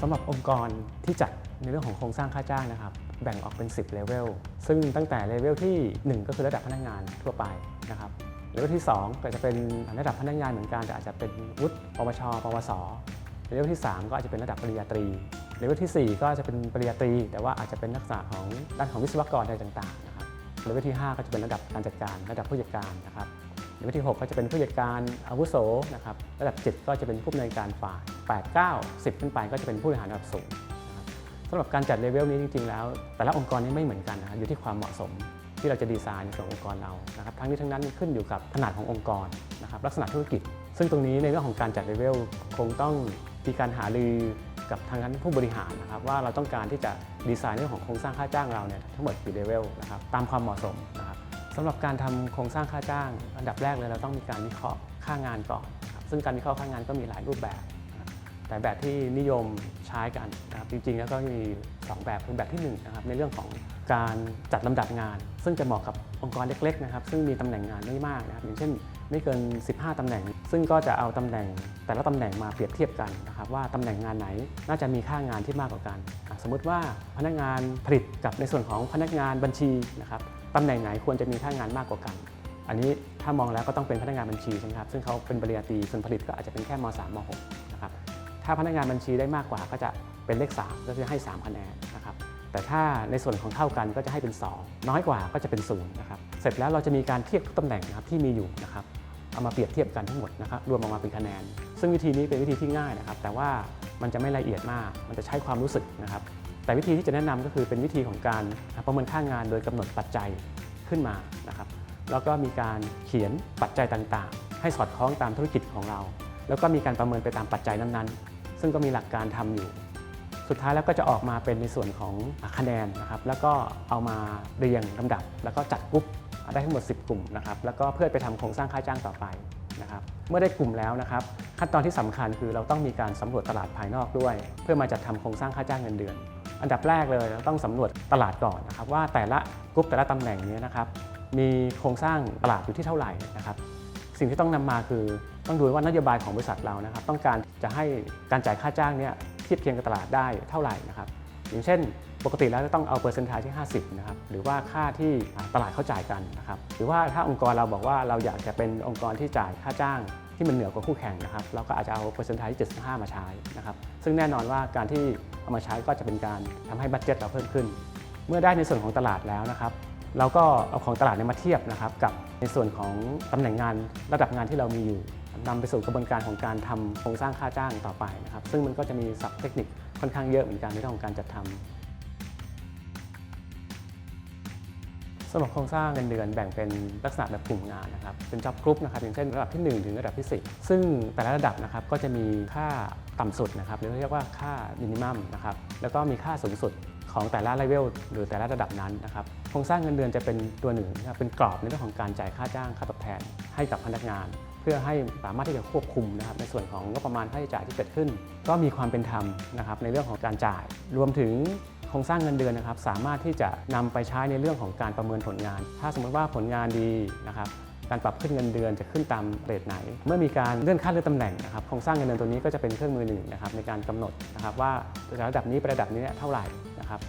สำหรับองค์กรที่จัดในเรื่องของโครงสร้างค่าจ้างนะครับ แบ่งออกเป็น 10เลเวลซึ่งตั้งแต่เลเวลที่ 1 ก็คือระดับพนักงานทั่วไปนะครับเลเวลที่ 2 ก็จะเป็นระดับพนักงานเหมือนกันแต่อาจจะเป็นวุฒิปวช ปวสเลเวลที่ 3 ก็อาจจะเป็นระดับปริญญาตรีเลเวลทีสี่4 ก็จะเป็นปริญญาตรี แต่ว่าอาจจะเป็นนักศึกษาของด้านของวิศวกรอะไรต่างๆนะครับเลเวลที่ 5 ก็จะเป็นระดับการจัดการ ระดับผู้จัดการนะครับ เลเวลที่ 6 ก็จะเป็นผู้จัดการอาวุโสนะครับระดับ 7 ก็จะเป็นผู้อำนวยการฝ่าย8 9 10 ขึ้นไปก็จะเป็นผู้บริหารระดับสูงสำหรับการจัดเลเวลนี้จริงๆแล้ว แต่ละองค์กรนี้ไม่เหมือนกันนะครับอยู่ที่ความเหมาะสมที่เราจะดีไซน์ขององค์กรเรานะครับทั้งนี้ทั้งนั้นขึ้นอยู่กับขนาดขององค์กรนะครับลักษณะธุรกิจ ซึ่งตรงนี้ในเรื่องของการจัดเลเวลคงต้องมีการหารือกับทางด้านผู้บริหารนะครับว่าเราต้องการที่จะดีไซน์เรื่องของโครงสร้างค่าจ้างเราเนี่ยทั้งหมดกี่เลเวลนะครับตามความเหมาะสมนะครับ สำหรับการทำโครงสร้างค่าจ้าง อันดับแรกเลยเราต้องมีการวิเคราะห์ค่างานก่อนซึ่งการวิเคราะห์ค่างานก็มีหลายรูปแบบ แต่แบบที่นิยมใช้กันนะครับจริงๆแล้วก็มีสองแบบคือแบบที่หนึ่งนะครับในเรื่องของการจัดลำดับงาน ซึ่งจะเหมาะกับองค์กรเล็กๆนะครับซึ่งมีตำแหน่งงานไม่มากนะครับอย่างเช่น ไม่เกิน 15ตำแหน่ง ซึ่งก็จะเอาตำแหน่งแต่ละตำแหน่งมาเปรียบเทียบกันนะครับว่าตำแหน่งงานไหนน่าจะมีค่างานที่มากกว่ากัน สมมุติว่าพนักงานผลิตกับในส่วนของพนักงานบัญชีนะครับ ตำแหน่งไหนควรจะมีค่างานมากกว่ากัน อันนี้ถ้ามองแล้วก็ต้องเป็นพนักงานบัญชีใช่ไหมครับ ซึ่งเขาเป็นปริญญาตรีส่วนผลิตก็อาจจะเป็นแค่ม 3 ม 6 นะครับ ถ้าพนักงานบัญชีได้มากกว่าก็จะเป็นเลข3ก็จะให้ 3 คะแนนนะครับ แต่ถ้าในส่วนของเท่ากันก็จะให้เป็น 2 น้อยกว่าก็จะเป็น0นะครับ เสร็จแล้วเราจะมีการเทียบทุกตำแหน่งนะครับที่มีอยู่นะครับ เอามาเปรียบเทียบกันทั้งหมดนะครับ รวมออกมาเป็นคะแนน ซึ่งวิธีนี้เป็นวิธีที่ง่ายนะครับ แต่ว่ามันจะไม่ละเอียดมาก มันจะใช้ความรู้สึกนะครับ แต่วิธีที่จะแนะนำก็คือเป็นวิธีของการประเมินค่างานโดยกำหนดปัจจัยขึ้นมานะครับแล้วก็มีการเขียนปัจจัยต่างๆ ให้สอดคล้องตามธุรกิจของเรา แล้วก็มีการประเมินไปตามปัจจัยนั้นๆ ซึ่งก็มีหลักการทำอยู่ สุดท้ายแล้วก็จะออกมาเป็นในส่วนของคะแนนนะครับแล้วก็เอามาเรียงลำดับ แล้วก็จัดกลุ่มได้ทั้งหมด 10 กลุ่มนะครับแล้วก็เพื่อไปทำโครงสร้างค่าจ้างต่อไปนะครับเมื่อได้กลุ่มแล้วนะครับ ขั้นตอนที่สำคัญคือเราต้องมีการสำรวจตลาดภายนอกด้วย เพื่อมาจัดทำโครงสร้างค่าจ้างเงินเดือน อันดับแรกเลยเราต้องสำรวจตลาดก่อนนะครับว่าแต่ละกลุ่มแต่ละตำแหน่งนี้นะครับมีโครงสร้างตลาดอยู่ที่เท่าไหร่นะครับสิ่งที่ต้องนำมาคือต้องดูว่านโยบายของบริษัทเรานะครับ ต้องการจะให้การจ่ายค่าจ้างเนี่ยเทียบเคียงกับตลาดได้เท่าไหร่นะครับอย่างเช่น ปกติแล้วจะต้องเอาเปอร์เซ็นต์ทายที่ 50นะครับหรือว่าค่าที่ตลาดเขาจ่ายกันนะครับหรือว่าถ้าองค์กรเราบอกว่าเราอยากจะเป็นองค์กรที่จ่ายค่าจ้าง ที่มันเหนือกว่าคู่แข่งนะครับเราก็อาจจะเอาเปอร์เซ็นต์ทายที่75 มาใช้นะครับซึ่งแน่นอนว่าการที่เอามาใช้ก็จะเป็นการทำให้บัตเจ็ตเราเพิ่มขึ้น เมื่อได้ในส่วนของตลาดแล้วนะครับเราก็เอาของตลาดเนี่ยมาเทียบนะครับกับในส่วนของตำแหน่งงานระดับงานที่เรามีอยู่นำไปสู่กระบวนการของการทำโครงสร้างค่าจ้างต่อไปนะครับซึ่งมันก็จะมีศัพท์เทคนิคค่อนข้างเยอะเหมือนกันในเรื่องของการจัดทำ สำหรับโครงสร้างเงินเดือนแบ่งเป็นลักษณะแบบกลุ่มงานนะครับเป็นจ็อบกรุ๊ปนะครับอย่างเช่นระดับที่ 1 ถึงระดับที่ 10 ซึ่งแต่ละระดับนะครับก็จะมีค่าต่ำสุดนะครับหรือเรียกว่าค่ามินิมัมนะครับแล้วก็มีค่าสูงสุดของแต่ละเลเวลหรือแต่ละระดับนั้นนะครับโครงสร้างเงินเดือนจะเป็นตัวหนึ่งนะครับเป็นกรอบในเรื่องของการจ่ายค่าจ้างค่าตอบแทนให้กับพนักงาน เพื่อให้สามารถที่จะควบคุมนะครับในส่วนของงบประมาณค่าใช้จ่ายที่เกิดขึ้น ก็มีความเป็นธรรมนะครับในเรื่องของการจ่ายรวมถึง โครงสร้างเงินเดือนนะครับ สามารถที่จะนำไปใช้ในเรื่องของการประเมินผลงาน ถ้าสมมติว่าผลงานดีนะครับการปรับขึ้นเงินเดือนจะขึ้นตามเรทไหน เมื่อมีการเลื่อนขั้นเลื่อนตำแหน่งนะครับโครงสร้างเงินเดือนตัวนี้ก็จะเป็นเครื่องมือหนึ่งนะครับในการกำหนดนะครับว่าระดับนี้ไประดับนี้เนี่ยเท่าไหร่นะครับ